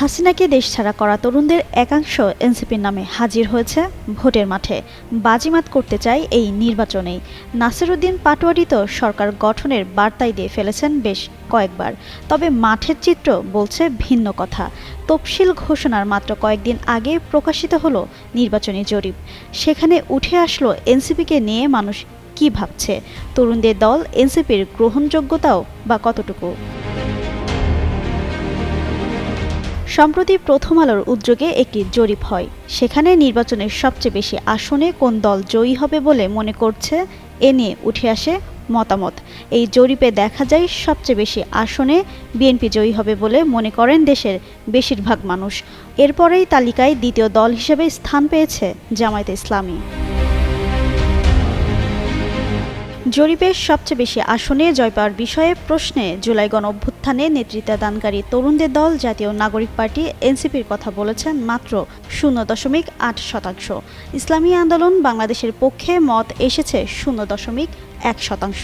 হাসিনাকে দেশ ছাড়া করা তরুণদের একাংশ এনসিপির নামে হাজির হয়েছে ভোটের মাঠে। বাজিমাত করতে চায় এই নির্বাচনেই। নাসিরুদ্দিন পাটোয়ারি তো সরকার গঠনের বার্তাই দিয়ে ফেলেছেন বেশ কয়েকবার। তবে মাঠের চিত্র বলছে ভিন্ন কথা। তফসিল ঘোষণার মাত্র কয়েকদিন আগে প্রকাশিত হলো নির্বাচনী জরিপ। সেখানে উঠে আসলো এনসিপিকে নিয়ে মানুষ কি ভাবছে? তরুণদের দল এনসিপির গ্রহণযোগ্যতাও বা কতটুকু? সম্প্রতি প্রথম আলোর উদ্যোগে একটি জরিপ হয়। সেখানে নির্বাচনের সবচেয়ে বেশি আসনে কোন দল জয়ী হবে বলে মনে করছে, এ নিয়ে উঠে আসে মতামত। এই জরিপে দেখা যায়, সবচেয়ে বেশি আসনে বিএনপি জয়ী হবে বলে মনে করেন দেশের বেশিরভাগ মানুষ। এরপরেই তালিকায় দ্বিতীয় দল হিসেবে স্থান পেয়েছে জামায়াতে ইসলামী। জরিপের সবচেয়ে বেশি আসনে জয় পাওয়ার বিষয়ে প্রশ্নে জুলাই গণ অভ্যুত্থানে নেতৃত্বদানকারী তরুণদের দল জাতীয় নাগরিক পার্টি এনসিপির কথা বলেছেন মাত্র শূন্য দশমিক আট শতাংশ। ইসলামী আন্দোলন বাংলাদেশের পক্ষে মত এসেছে শূন্য দশমিক এক শতাংশ।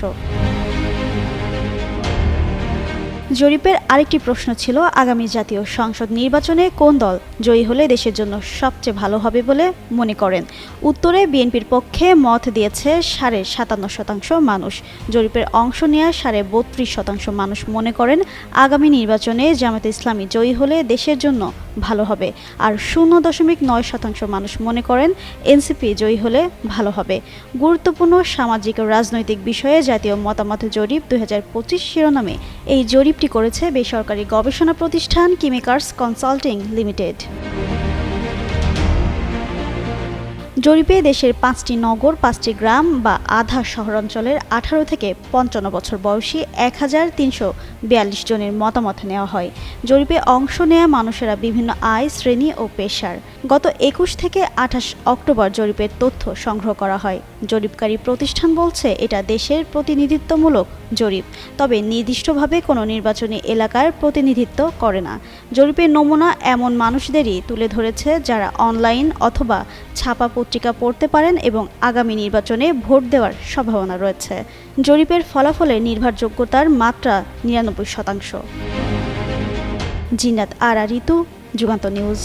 জরিপের আরেকটি প্রশ্ন ছিল, আগামী জাতীয় সংসদ নির্বাচনে কোন দল জয়ী হলে দেশের জন্য সবচেয়ে ভালো হবে বলে মনে করেন? উত্তরে, বিএনপির পক্ষে মত দিয়েছে সাড়ে সাতান্ন শতাংশ মানুষ। জরিপের অংশ নেওয়া সাড়ে বত্রিশ শতাংশ মানুষ মনে করেন, আগামী নির্বাচনে জামাতে ইসলামী জয়ী হলে দেশের জন্য ভালো হবে। আর শূন্য দশমিক নয় শতাংশ মানুষ মনে করেন এনসিপি জয়ী হলে ভালো হবে। গুরুত্বপূর্ণ সামাজিক ও রাজনৈতিক বিষয়ে জাতীয় মতামত জরিপ দু হাজার পঁচিশ শিরোনামে। এই জরিপটি করেছে বেসরকারি গবেষণা প্রতিষ্ঠান কিমিকার্স কনসাল্টিং লিমিটেড। জরিপে দেশের পাঁচটি নগর, পাঁচটি গ্রাম বা আধা শহরাঞ্চলের আঠারো থেকে পঞ্চান্ন বছর বয়সী এক হাজার তিনশো বিয়াল্লিশ জনের মতামত নেওয়া হয়। জরিপে অংশ নেওয়া মানুষেরা বিভিন্ন আয়, শ্রেণি ও পেশার। গত একুশ থেকে আঠাশ অক্টোবর জরিপের তথ্য সংগ্রহ করা হয়। জরিপকারী প্রতিষ্ঠান বলছে, এটা দেশের প্রতিনিধিত্বমূলক জরিপ। তবে নির্দিষ্টভাবে কোনো নির্বাচনী এলাকার প্রতিনিধিত্ব করে না। জরিপের নমুনা এমন মানুষদেরই তুলে ধরেছে যারা অনলাইন অথবা ছাপা পত্রিকা পড়তে পারেন এবং আগামী নির্বাচনে ভোট দেওয়ার সম্ভাবনা রয়েছে। জরিপের ফলাফলে নির্ভরযোগ্যতার মাত্রা নিরানব্বই শতাংশ। জিনাত আরা ঋতু যুগান্ত নিউজ।